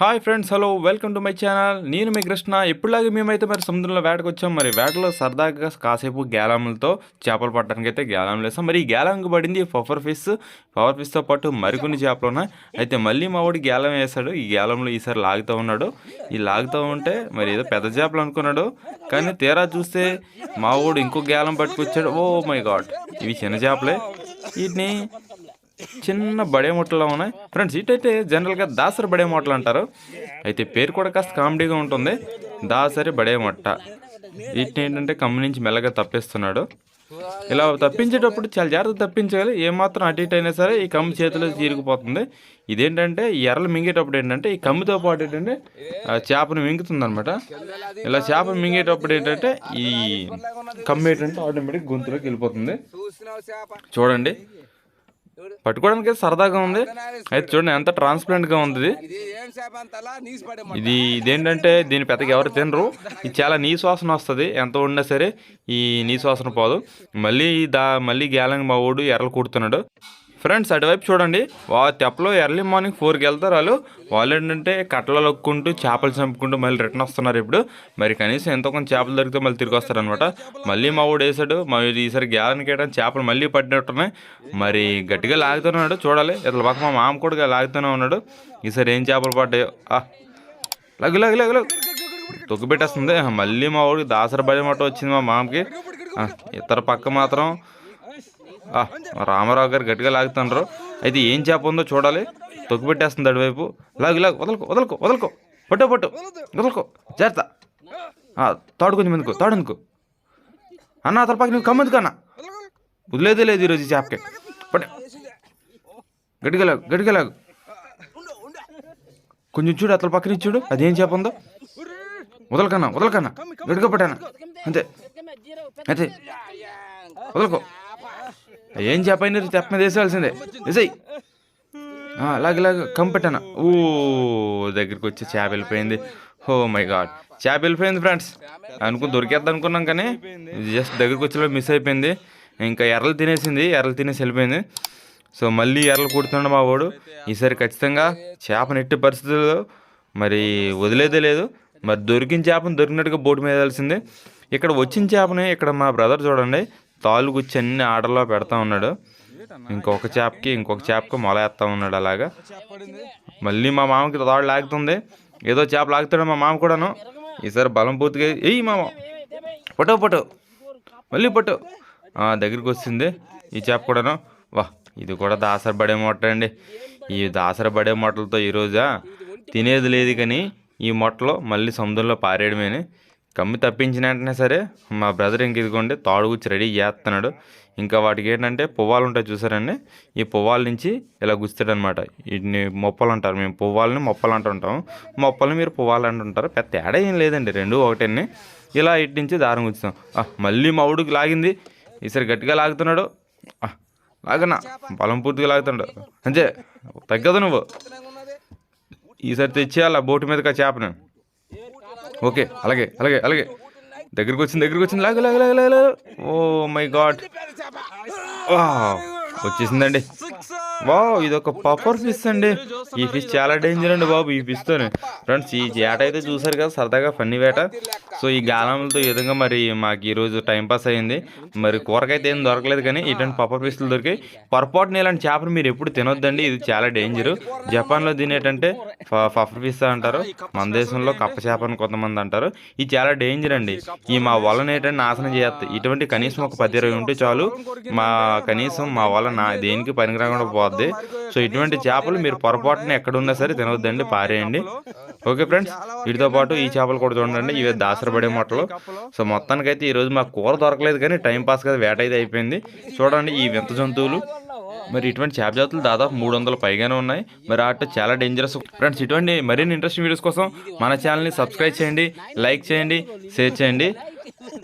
Hi friends hello welcome to my channel. నేను మీ కృష్ణ. ఎప్పుడులాగే మేమైతే మరి సముద్రంలో వేటకు వచ్చాం. మరి వేటలో సరదాగా కాసేపు గ్యాలములతో చేపలు పట్టడానికి అయితే గ్యాలం వేసాం మరి ఈ గ్యాలంకి పడింది పఫర్ ఫిష్ పవర్ ఫిష్తో పాటు మరికొన్ని చేపలు ఉన్నాయి. అయితే మళ్ళీ మా వాడు గ్యాలం వేసాడు. ఈ గ్యాలంలో ఈసారి లాగుతూ ఉన్నాడు. ఈ లాగుతూ ఉంటే మరి ఏదో పెద్ద చేపలు అనుకున్నాడు. కానీ తీరా చూస్తే మా వాడు ఇంకో గ్యాలం పట్టుకొచ్చాడు. ఓ మై గాడ్ ఇవి చిన్న చేపలే. వీటిని చిన్న బడే మొట్టలో ఉన్నాయి. ఫ్రెండ్స్ ఇటైతే జనరల్గా దాసరి బడే మూటలు అంటారు. అయితే పేరు కూడా కాస్త కామెడీగా ఉంటుంది. దాసరి బడే మొట్ట వీటిని ఏంటంటే కమ్మి నుంచి మెల్లగా తప్పిస్తున్నాడు. ఇలా తప్పించేటప్పుడు చాలా జాగ్రత్త తప్పించాలి. ఏమాత్రం అటు ఇటు అయినా సరే ఈ కమ్మి చేతిలో చీరుకుపోతుంది ఇదేంటంటే ఎర్రలు మింగేటప్పుడు ఏంటంటే ఈ కమ్మితో పాటు ఏంటంటే ఆ చేపను మింగుతుంది అనమాట ఇలా చేపను మింగేటప్పుడు ఏంటంటే ఈ కమ్మి ఏంటంటే ఆటోమేటిక్ గొంతులోకి వెళ్ళిపోతుంది. చూడండి. పట్టుకోవడానికి సరదాగా ఉంది. అయితే చూడండి ఎంత ట్రాన్స్పరెంట్గా ఉంది ఇది. ఇదేంటంటే దీని పెద్దగా ఎవరు తినరు. ఇది చాలా నీ శ్వాసన వస్తుంది. ఎంత ఉన్నా సరే ఈ నీ శ్వాసన పోదు. మళ్ళీ దా మళ్ళీ గ్యాలంగ్ మా ఓడు ఎర్రలు కుడుతున్నాడు. ఫ్రెండ్స్ అటువైపు చూడండి. వా తెప్పలో ఎర్లీ మార్నింగ్ ఫోర్కి వెళ్తారు వాళ్ళు. వాళ్ళు ఏంటంటే కట్టలు లొక్కుంటూ చేపలు చంపుకుంటూ మళ్ళీ రిటర్న్ వస్తున్నారు ఇప్పుడు. మరి కనీసం ఎంతో కొంత చేపలు దొరికితే మళ్ళీ తిరిగి వస్తారనమాట మళ్ళీ మా ఊడు వేసాడు. మరి ఈసారి గ్యాలనికి వేయడానికి చేపలు మళ్ళీ పడినట్టున్నాయి. మరి గట్టిగా లాగుతూనే చూడాలి. ఇట్లా పక్క మా మామ కూడా లాగుతూనే ఉన్నాడు. ఈసారి ఏం చేపలు పడ్డాయో. ఆ, లగు లగు లగు లగు. తొక్కు పెట్టేస్తుంది. మళ్ళీ మా ఊడికి దాసర భయం మాట వచ్చింది మా మామకి. ఇతర పక్క మాత్రం రామారావు గారు గట్టిగా లాగుతున్నారు అయితే ఏం చేప ఉందో చూడాలి. తొక్కు పెట్టేస్తుంది అటువైపు. లాగు లాగు వదలకో వదలకో వదలకో. పట్టు పట్టు. వదలకో. జాగ్రత్త. తాడు కొంచెం ఎందుకు? తాడు ఎందుకు? అన్న అతని పక్క నువ్వు కమ్మెందుకు అన్న. వదిలేదే లేదు ఈరోజు ఈ చేపకి. పట్టు. గట్టిగా లాగు గట్టిగా లాగు. కొంచెం చూడు అతని పక్కన చూడు. అదేం చేప ఉందో? వదలకన్నా వదలకన్నా. గట్టిగా పట్టానా అంతే. అంతే వదలకో. ఏం చెప్పైనా తెప్ప మీద వేసేయాల్సిందే. వేసేయి అలాగే లాగా కంపెట్టానా ఓ దగ్గరికి వచ్చి చేప వెళ్ళిపోయింది. Oh my God. చేప వెళ్ళిపోయింది ఫ్రెండ్స్. అనుకుని దొరికేద్దాం అనుకున్నాం కానీ జస్ట్ దగ్గరికి వచ్చేలో మిస్ అయిపోయింది. ఇంకా ఎర్రలు తినేసింది ఎర్రలు తినేసి వెళ్ళిపోయింది. సో మళ్ళీ ఎర్రలు కుడుతున్నాడు మా వాడు. ఈసారి ఖచ్చితంగా చేపను ఎట్టి పరిస్థితుల్లో మరి వదిలేదే లేదు. మరి దొరికిన చేపను దొరికినట్టుగా బోటు మీద వెళ్ళాల్సిందే ఇక్కడ వచ్చిన చేపని ఇక్కడ మా బ్రదర్ చూడండి. తాళ్ళు గుచ్చి అన్ని ఆర్డర్లో పెడతా ఉన్నాడు. ఇంకొక చేపకి ఇంకొక చేపకి మొల వేస్తా ఉన్నాడు అలాగా. మళ్ళీ మా మామకి తాడు లాగుతుంది. ఏదో చేప లాగుతాడు మా మామ కూడాను. ఈసారి బలం పూర్తిగా ఎయ్యి మామ? పట్టు పట్టు. మళ్ళీ పట్టు. ఆ, దగ్గరికి వచ్చింది ఈ చేప కూడాను. వా ఇది కూడా దాసర బడే మొట్ట అండి. ఈ దాసర బడే మొట్టలతో ఈరోజా తినేది లేదు కానీ ఈ మొట్టలో మళ్ళీ సముద్రంలో పారేయడమేని. కమ్మి తప్పించిన వెంటనే సరే మా బ్రదర్ ఇంక ఇదిగోండి తాడు గుచ్చి రెడీ చేస్తున్నాడు. ఇంకా వాటికి ఏంటంటే పువ్వాలు ఉంటాయి చూసారండి? ఈ పువ్వాల నుంచి ఇలా గుస్తాడనమాట వీటిని మొప్పలు అంటారు. మేము పువ్వాలని మొప్పలు అంటుంటాం మొప్పలు మీరు పువ్వాలు అంటుంటారు పెద్ద తేడా ఏం లేదండి. రెండు ఒకటేని ఇలా ఇటు నుంచి దారం గుచ్చుతాం. మళ్ళీ మా ఊడికి లాగింది. ఈసారి గట్టిగా లాగుతున్నాడు. లాగనా? బలం పూర్తిగా లాగుతున్నాడు అంతే. తగ్గదు నువ్వు. ఈసారి తెచ్చేయాలి బోటు మీదకి చేపను. ఓకే అలాగే అలాగే అలాగే. దగ్గరికి వచ్చింది దగ్గరికి వచ్చింది లాగు లాగు లాగు లాగు. Oh my God. వచ్చేసిందండి. వావ్ ఇది ఒక పఫర్ ఫిష్ అండి. ఈ ఫిష్ చాలా డేంజర్ అండి బాబు ఈ ఫిష్ తోనే. ఫ్రెండ్స్ ఈ వేట అయితే చూసారు కదా సరదాగా ఫన్నీ వేట. సో ఈ గాలంతో ఈ విధంగా మరి మాకు ఈరోజు టైం పాస్ అయింది. మరి కూరకైతే ఏం దొరకలేదు కానీ ఇటువంటి పఫర్ ఫిష్లు దొరికాయి. పొరపాటున ఇలాంటి చేపలు మీరు ఎప్పుడు తినొద్దండి ఇది చాలా డేంజర్ జపాన్లో తినేటంటే పఫర్ ఫిష్ అంటారు. మన దేశంలో కప్ప చేప అని కొంతమంది అంటారు. ఇది చాలా డేంజర్ అండి. ఈ మా వలన ఏంటంటే నాశనం చేస్తాయి ఇటువంటి కనీసం ఒక పది ఇరవై ఉంటే చాలు. మా కనీసం మా వల నా దేనికి పనికిరాకుండా పోద్ది సో ఇటువంటి చేపలు మీరు పొరపాటున ఎక్కడున్నా సరే తినవద్దండి పారేయండి. ఓకే ఫ్రెండ్స్ వీటితో పాటు ఈ చేపలు కూడా చూడండి. ఇవి దాసరపడే మొట్టలు. సో మొత్తానికైతే ఈరోజు మాకు కూర దొరకలేదు కానీ టైం పాస్ కదా వేట అయితే అయిపోయింది. చూడండి ఈ వింత జంతువులు. మరి ఇటువంటి చేప జాతులు దాదాపు మూడు వందల పైగానే ఉన్నాయి. మరి అటు చాలా డేంజరస్ ఫ్రెండ్స్ ఇటువంటి మరిన్ని ఇంట్రెస్టింగ్ వీడియోస్ కోసం మన ఛానల్ని సబ్స్క్రైబ్ చేయండి లైక్ చేయండి షేర్ చేయండి.